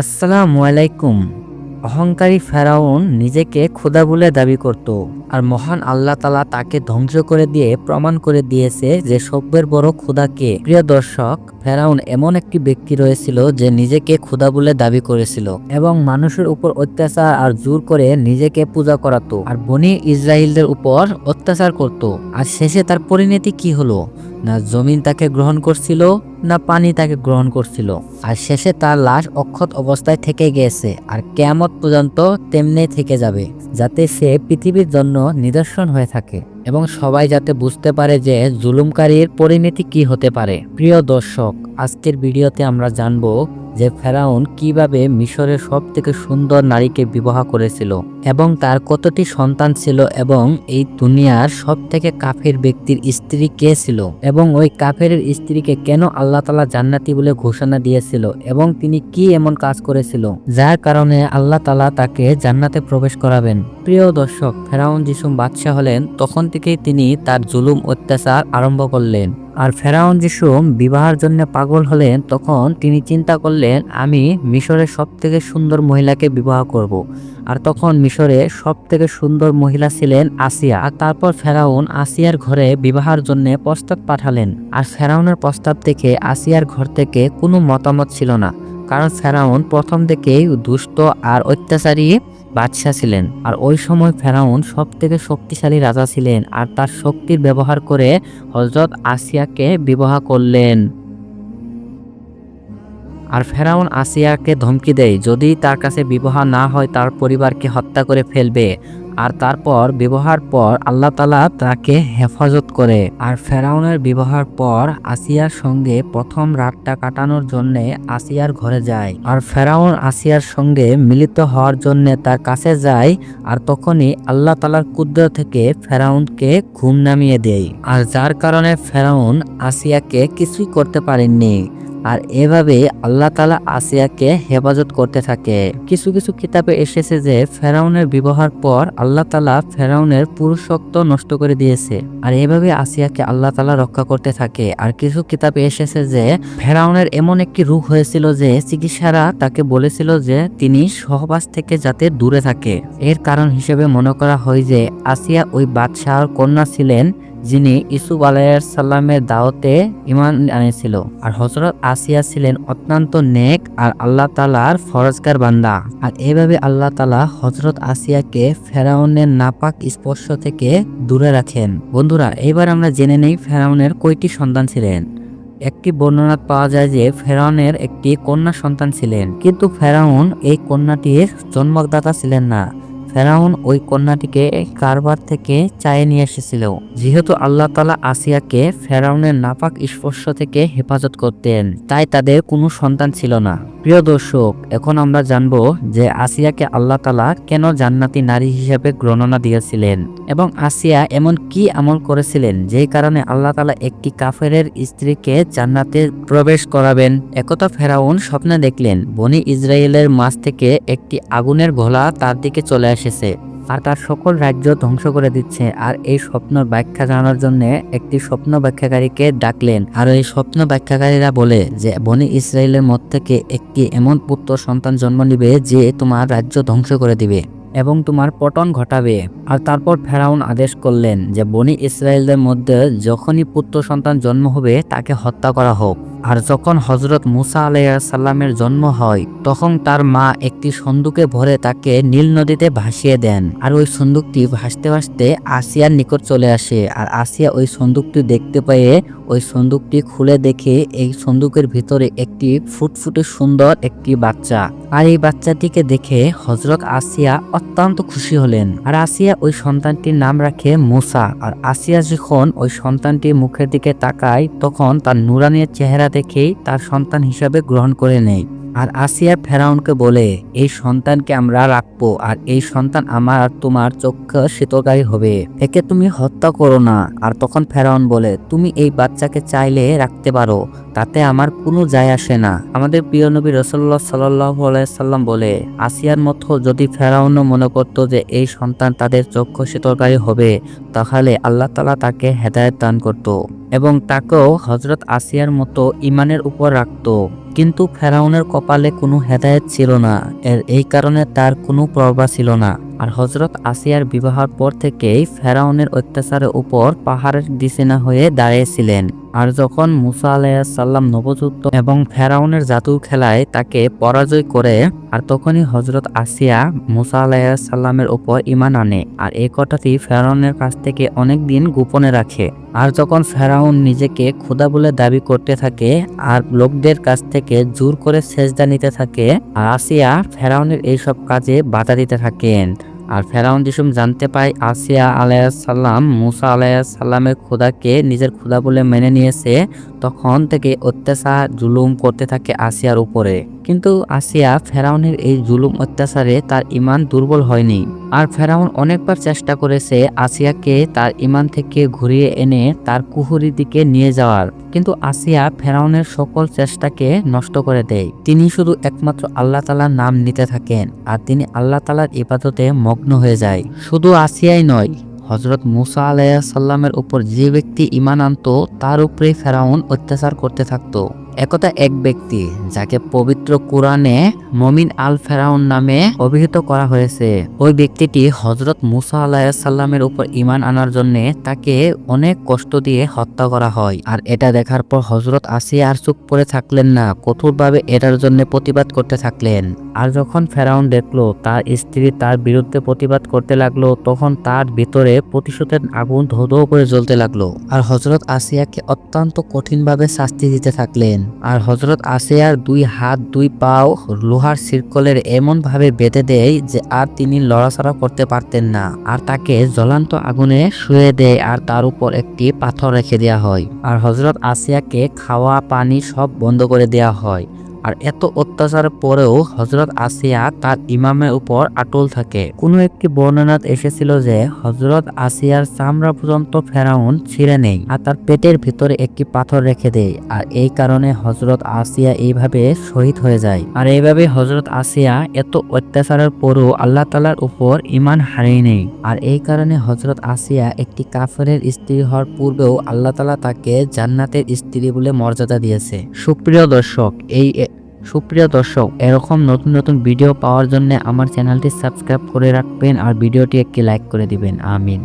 আসসালামু আলাইকুম। অহংকারী ফেরাউন নিজেকে খোদা বলে দাবি করত আর মহান আল্লাহ তালা তাকে ধ্বংস করে দিয়ে প্রমাণ করে দিয়েছে যে সব্যের বড় খোদাকে প্রিয় দর্শক, ফেরাউন এমন একটি ব্যক্তি রয়েছিল যে নিজেকে খোদা বলে দাবি করেছিল এবং মানুষের উপর অত্যাচার আর জোর করে নিজেকে পূজা করাতো। আর বনি ইসরায়েলদের উপর অত্যাচার করত। আর শেষে তার পরিণতি কি হলো? না জমিন তাকে গ্রহণ করছিল, না পানি তাকে গ্রহণ করছিল। আর শেষে তার লাশ অক্ষত অবস্থায় থেকে গিয়েছে, আর কেয়ামত পর্যন্ত তেমনি থেকে যাবে, যাতে সে পৃথিবীর জন্য নিদর্শন হয়ে থাকে। এবং সবাই যাতে বুঝতে পারে যে জুলুমকারীর পরিণতি কি হতে পারে। প্রিয় দর্শক, আজকের ভিডিওতে আমরা জানব যে ফেরাউন কীভাবে মিশরের সব থেকে সুন্দর নারীকে বিবাহ করেছিল এবং তার কতটি সন্তান ছিল এবং এই দুনিয়ার সব থেকে কাফের ব্যক্তির স্ত্রী কে ছিল এবং ওই কাফের স্ত্রীকে কেন আল্লাহ তালা জান্নাতি বলে ঘোষণা দিয়েছিল এবং তিনি কি এমন কাজ করেছিল, যার কারণে আল্লাহ তালা তাকে জান্নাতে প্রবেশ করাবেন। প্রিয় দর্শক, ফেরাউন যিসুম বাদশাহ হলেন, তখন থেকেই তিনি তার জুলুম, অত্যাচার আরম্ভ করলেন। আর ফেরাউন যিসুম বিবাহের জন্য পাগল হলেন, তখন তিনি চিন্তা করলেন, আমি মিশরের সব থেকে সুন্দর মহিলাকে বিবাহ করব। আর তখন মিশরে সব থেকে সুন্দর মহিলা ছিলেন আসিয়া। আর তারপর ফেরাউন আসিয়ার ঘরে বিবাহের জন্য প্রস্তাব পাঠালেন। আর ফেরাউনের প্রস্তাব থেকে আসিয়ার ঘর থেকে কোনো মতামত ছিল না। কারণ ফেরাউন প্রথম থেকেই দুষ্ট আর অত্যাচারী বাদশাহ ছিলেন। আর ওই সময় ফেরাউন সব থেকে শক্তিশালী রাজা ছিলেন আর তার শক্তির ব্যবহার করে হজরত আসিয়াকে বিবাহ করলেন। আর ফেরাউন আসিয়াকে ধমকি দেয়, যদি তার কাছে বিবাহ না হয়, তার পরিবারকে হত্যা করে ফেলবে। আর তারপর বিবাহের পর আল্লাহ তালা তাকে হেফাজত করে। আর ফেরাউনের বিবাহের পর আসিয়ার সঙ্গে প্রথম রাতটা কাটানোর জন্য আসিয়ার ঘরে যায়। আর ফেরাউন আসিয়ার সঙ্গে মিলিত হওয়ার জন্য তার কাছে যায় আর তখনই আল্লাহ তালার কুদ্র থেকে ফেরাউনকে ঘুম নামিয়ে দেয়। আর যার কারণে ফেরাউন আসিয়াকে কিছুই করতে পারেননি। আর এভাবে আল্লাহ তালা আসিয়াকে হেফাজত করতে থাকে। কিছু কিছু কিতাবে এসেছে যে ফেরাউনের বিবাহের পর আল্লাহ তালা ফেরাউনের পুরুষত্ব নষ্ট করে দিয়েছে। আর এভাবে আসিয়াকে আল্লাহ তালা রক্ষা করতে থাকে। আর কিছু কিতাবে এসেছে যে ফেরাউনের এমন একটি রোগ হয়েছিল যে চিকিৎসারা তাকে বলেছিল যে তিনি সহবাস থেকে যাতে দূরে থাকে। এর কারণ হিসেবে মনে করা হয় যে আসিয়া ওই বাদশাহর কন্যা ছিলেন যিনি ইসুফ আলাইসাল্লামের দাওতে ইমান আনেছিল আর হজরত আসিয়া ছিলেন অত্যন্ত নেক আর আল্লাহ তালার ফরজকার বান্দা। আর এভাবে আল্লাহ তালা হজরত আসিয়াকে ফেরাউনের নাপাক স্পর্শ থেকে দূরে রাখেন। বন্ধুরা, এবার আমরা জেনে নেই ফেরাউনের কয়টি সন্তান ছিলেন। একটি বর্ণনা পাওয়া যায় যে ফেরাউনের একটি কন্যা সন্তান ছিলেন। কিন্তু ফেরাউন এই কন্যাটির জন্মদাতা ছিলেন না। ফেরাউন ওই কন্যাটিকে কারবার থেকে চায়ে নিয়ে এসেছিল। যেহেতু আল্লাহ তালা আসিয়াকে ফেরাউনের নাপাক স্পর্শ থেকে হেফাজত করতেন, তাই তাদের কোনো সন্তান ছিল না। প্রিয় দর্শক, এখন আমরা জানব যে আসিয়াকে আল্লাহ তালা কেন জান্নাতি নারী হিসেবে গণনা দিয়েছিলেন এবং আসিয়া এমন কি আমল করেছিলেন, যেই কারণে আল্লাহ তালা একটি কাফেরের স্ত্রীকে জান্নাতে প্রবেশ করাবেন। একথা ফেরাউন স্বপ্নে দেখলেন, বনি ইসরায়েলের মাছ থেকে একটি আগুনের ঘোলা তার দিকে চলে এসেছে। আর তার সকল রাজ্য ধ্বংস করে দিচ্ছে। আর এই স্বপ্ন ব্যাখ্যা জানার জন্য একটি স্বপ্ন ব্যাখ্যাকারীকে ডাকলেন। আর এই স্বপ্ন ব্যাখ্যাকারীরা বলে যে, বনি ইসরায়েলের মধ্যে থেকে একটি এমন পুত্র সন্তান জন্ম নিবে যে তোমার রাজ্য ধ্বংস করে দিবে এবং তোমার পতন ঘটাবে। আর তারপর ফেরাউন আদেশ করলেন যে, বনি ইসরায়েলদের মধ্যে যখনই পুত্র সন্তান জন্ম হবে, তাকে হত্যা করা হোক। আর যখন হজরত মুসা আলাইসাল্লামের জন্ম হয়, তখন তার মা একটি সন্দুকে ভরে তাকে নীল নদীতে ভাসিয়ে দেন। আর ওই সন্দুকটি ভাসতে ভাসতে আসিয়ার নিকট চলে আসে। আর আসিয়া ওই সন্দুকটি দেখতে পেয়ে ওই সন্দুকটি খুলে দেখে এই সন্দুকের ভিতরে একটি ফুটফুটে সুন্দর একটি বাচ্চা। আর এই বাচ্চাটিকে দেখে হজরত আসিয়া অত্যন্ত খুশি হলেন। আর আসিয়া ওই সন্তানটির নাম রাখে মুসা। আর আসিয়া যখন ওই সন্তানটির মুখের দিকে তাকায়, তখন তার নুরানির চেহারা দেখেই তার সন্তান হিসাবে গ্রহণ করে নেয় আর আসিয়া ফেরাউনকে বলে, এই সন্তানকে আমরা রাখব, আর এই সন্তান আমার আর তোমার চক্ষু শীতকারী হবে। একে তুমি হত্যা করো না। আর তখন ফেরাউন বলে, তুমি এই বাচ্চাকে চাইলে রাখতে পারো, তাতে আমার কোনো যায় আসে না। আমাদের প্রিয় নবী রসল্লাহ সাল্লাহ সাল্লাম বলে, আসিয়ার মতো যদি ফেরাউনও মনে করতো যে এই সন্তান তাদের চক্ষু শীতলকারী হবে, তাহলে আল্লাহ তালা তাকে হেদায়ত দান করত। এবং তাকেও হজরত আসিয়ার মতো ইমানের উপর রাখত। কিন্তু ফেরাউনের কপালে কোনো হেদায়ত ছিল না। এর এই কারণে তার কোনো প্রভাব ছিল না। আর হজরত আসিয়ার বিবাহের পর থেকেই ফেরাউনের অত্যাচারের উপর পাহাড়ের দিশেনা হয়ে দাঁড়িয়েছিলেন। আর যখন মুসা আলাইসাল্লাম নবযুক্ত এবং ফেরাউনের জাদুর খেলায় তাকে পরাজয় করে, আর তখনই হজরত আসিয়া মুসা আলাইসাল্লামের উপর ইমান আনে, আর এই কথাটি ফেরাউনের কাছ থেকে অনেক দিন গোপনে রাখে। আর যখন ফেরাউন নিজেকে ক্ষুদা বলে দাবি করতে থাকে, আর লোকদের কাছ থেকে জোর করে সেজদা নিতে থাকে, আর আসিয়া ফেরাউনের এইসব কাজে বাধা দিতে থাকেন। আর ফেরাউন দিসুম জানতে পায়, আসিয়া আলাইসাল্লাম মুসা আলাইসাল্লামের খোদাকে নিজের খোদা বলে মেনে নিয়েছে, তখন থেকে অত্যাচার, জুলুম করতে থাকে আসিয়ার উপরে। কিন্তু আসিয়া ফেরাউনের এই জুলুম অত্যাচারে তার ইমান দুর্বল হয়নি। আর ফেরাউন অনেকবার চেষ্টা করেছে আসিয়াকে তার ইমান থেকে ঘুরিয়ে এনে তার কুহুরির দিকে নিয়ে যাওয়ার। কিন্তু আসিয়া ফেরাউনের সকল চেষ্টাকে নষ্ট করে দেয়। তিনি শুধু একমাত্র আল্লাহ তালার নাম নিতে থাকেন আর তিনি আল্লাহ তালার ইবাদতে মগ্ন হয়ে যায়। শুধু আসিয়াই নয় হজরত মুসা আলাইসাল্লামের উপর যে ব্যক্তি ইমান আনত, তার উপরে ফেরাউন অত্যাচার করতে থাকতো। একতা এক ব্যক্তি, যাকে পবিত্র কোরআনে মমিন আল ফেরাউন নামে অভিহিত করা হয়েছে। ওই ব্যক্তিটি হজরত মুসা আলাহিসাল্লামের উপর ইমান আনার জন্য তাকে অনেক কষ্ট দিয়ে হত্যা করা হয়। আর এটা দেখার পর হজরত আসিয়া আর চুপ পরে থাকলেন না, কঠোরভাবে এটার জন্য প্রতিবাদ করতে থাকলেন। আর যখন ফেরাউন দেখল তার স্ত্রী তার বিরুদ্ধে প্রতিবাদ করতে লাগল, তখন তার ভিতরে প্রতিশোধের আগুন ধো করে জ্বলতে লাগল। আর হজরত আসিয়াকে অত্যন্ত কঠিনভাবে শাস্তি দিতে থাকলেন। আর হজরত আসিয়ার দুই হাত, দুই পাও লোহার সিরকলের এমন ভাবে বেঁধে দেয় যে আর তিনি লড়াচড়া করতে পারতেন না। আর তাকে জ্বলান্ত আগুনে শুয়ে দেয় আর তার উপর একটি পাথর রেখে দেওয়া হয়। আর হজরত আসিয়াকে খাওয়া, পানি সব বন্ধ করে দেওয়া হয়। আর এত অত্যাচারের পরেও হজরত আসিয়া তার ইমামের উপর আটল থাকে। কোনো একটি বর্ণনাত এসেছিল যে হজরত আসিয়ার চামড়া পর্যন্ত ফেরাউন ছিঁড়ে নেই আর তার পেটের ভিতরে একটি পাথর রেখে দেয় আর এই কারণে হজরত আসিয়া এইভাবে শহীদ হয়ে যায়। আর এইভাবে হজরত আসিয়া এত অত্যাচারের পরও আল্লাহ তালার উপর ইমান হারিয়ে নেই আর এই কারণে হজরত আসিয়া একটি কাফেরের স্ত্রী হওয়ার পূর্বেও আল্লাহ তালা তাকে জান্নাতের স্ত্রী বলে মর্যাদা দিয়েছে। সুপ্রিয় দর্শক, এই সুপ্রিয় দর্শক, এরকম নতুন নতুন ভিডিও পাওয়ার জন্য আমার চ্যানেলটি সাবস্ক্রাইব করে রাখবেন আর ভিডিওটি একটি লাইক করে দিবেন। আমিন।